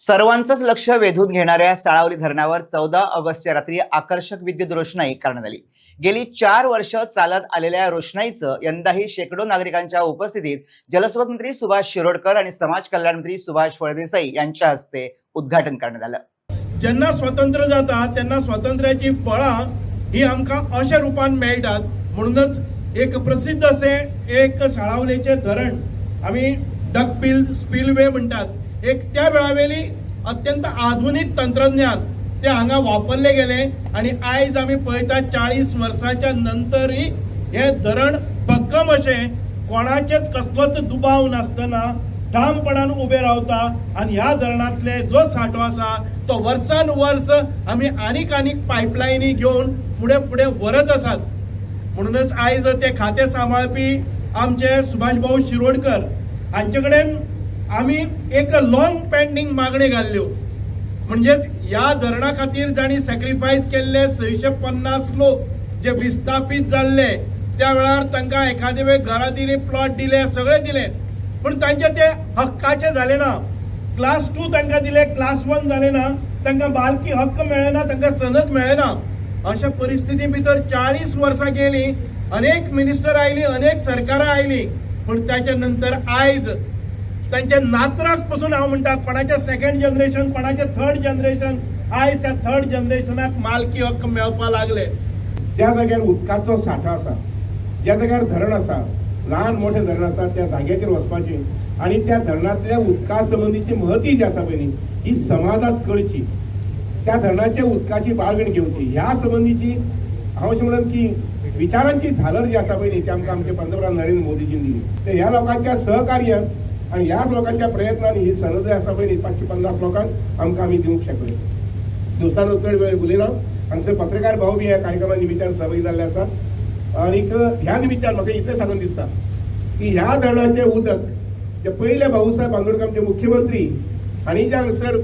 सर्वांचंच लक्ष वेधून घेणाऱ्या साळावली धरणावर चौदा ऑगस्टच्या रात्री आकर्षक विद्युत रोषणाई करण्यात आली. गेली चार वर्ष चालत आलेल्या रोषणाईचं यंदाही शेकडो नागरिकांच्या उपस्थितीत जलस्रोत मंत्री सुभाष शिरोडकर आणि समाज कल्याण मंत्री सुभाष फळदेसाई यांच्या हस्ते उद्घाटन करण्यात आलं. ज्यांना स्वातंत्र्य जाता त्यांना स्वातंत्र्याची फळां ही आमकां अशा रुपान मेळटात म्हणूनच एक प्रसिद्ध असे एक साळावलेचे धरण आम्ही डकपिल स्पिलवे म्हणतात. एक त्या वेळावेली अत्यंत आधुनीक तंत्रज्ञान ते हांगा वापरले गेले आणि आयज आमी पळयतात चाळीस वर्सांच्या नंतरही हे धरण भक्कम अशें कोणाचेच कसलोच दुबाव नासतना ठामपणान उबे रावता आणि ह्या धरणातले जो साठो आसा तो वर्सान वर्स आमी आनीक आनीक पायपलायनी घेवन फुडें फुडें व्हरत आसात म्हणूनच आयज ते खातें सांबाळपी आमचे सुभाष भाऊ शिरोडकर हांचे कडेन आमी एक लॉंग पेंडींग मागणी घाल्ल्यो म्हणजेच ह्या धरणा खातीर जाणी सॅक्रिफायस केल्ले सयशे पन्नास लोक जे विस्थापीत जाल्ले त्या वेळार तांकां एखादे वेळ घरां दिली प्लॉट दिले सगळे दिले. पण तांचे ते हक्काचे झाले ना. क्लास टू तांकां दिले क्लास वन झाले ना. तांकां बालकी हक्क मेळना तांकां सनद मेळना. अशा परिस्थिती भितर चाळीस वर्सां गेली. अनेक मिनिस्टर आयली अनेक सरकारां आयली. पण त्याच्या नंतर आयज तांच्या नातराकपासून हांव म्हणटा कोणाचें सेकंड जनरेशन कोणाचें थर्ड जनरेशन आयज त्या थर्ड जनरेशनाक मालकी हक्क मेळपा लागले. ज्या जाग्यार उदकाचो साठो आसा ज्या जाग्यार धरण आसा ल्हान मोठें धरण आसा त्या जाग्याचेर वचपाचें आनी त्या धरणांतल्या उदका संबंधीची महती जी आसा पळय न्ही ही समाजात कळची. त्या धरणाच्या उदकाची बाळगण घेवची ह्या संबंधीची हांव अशें म्हणन की विचारांची झालर जी आसा पळय न्ही ती आमकां आमचे पंतप्रधान नरेंद्र मोदीजीन दिली. तर ह्या लोकांच्या सहकार्यान आनी ह्याच लोकांच्या प्रयत्नान ही सनद आसा पळय पाचशे पांचशे पन्नास लोकांक आमकां आमी दिवंक शकले. दिवसान चड वेळ उलयना हांगसर पत्रकार भाऊ बी ह्या कार्यक्रमा निमित्तान सहभागी जाल्ले आसा आनीक ह्या निमित्तान म्हाका इतलें सांगून दिसता की ह्या धरणाचें उदक जे पयले भाऊसाहेब बांदोडकर आमचे मुख्यमंत्री हांणी जे हांगसर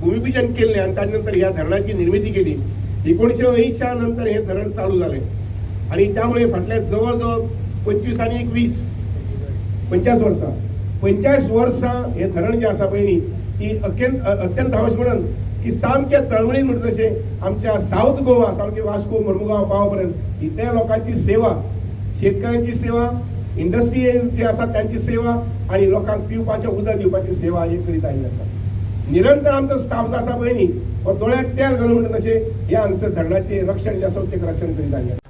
भूमिपूजन केल्लें आनी ताजे नंतर ह्या धरणाची निर्मिती केली एकोणीशे अंयश्या नंतर हे धरण चालू जालें आणि त्यामुळे फाटल्या जवळ जवळ पंचवीस आणि एकवीस पंचास पंचाळीस वर्सां पंचाळीस वर्सां हे धरण जे आसा पळय न्ही ती अत्यंत अत्यंत हांव अशें म्हणन की सामक्या तळमळीन म्हणटा तशें आमच्या साऊथ गोवा सामके वास्को मडमुगांव पाव पर्यंत इतल्या लोकांची सेवा शेतकऱ्यांची सेवा इंडस्ट्री जे आसा त्यांची सेवा आणि लोकांक पिवपाचें उदक दिवपाची सेवा हे करीत आयिल्ली आसा निरंतर आमचो स्टाफ जो आसा पळय न्ही हो दोळ्याक तेल घालून म्हणटा तशें ह्या हांगसर धरणाचें रक्षण जें आसा तें रक्षण करीत आयिल्लें आसा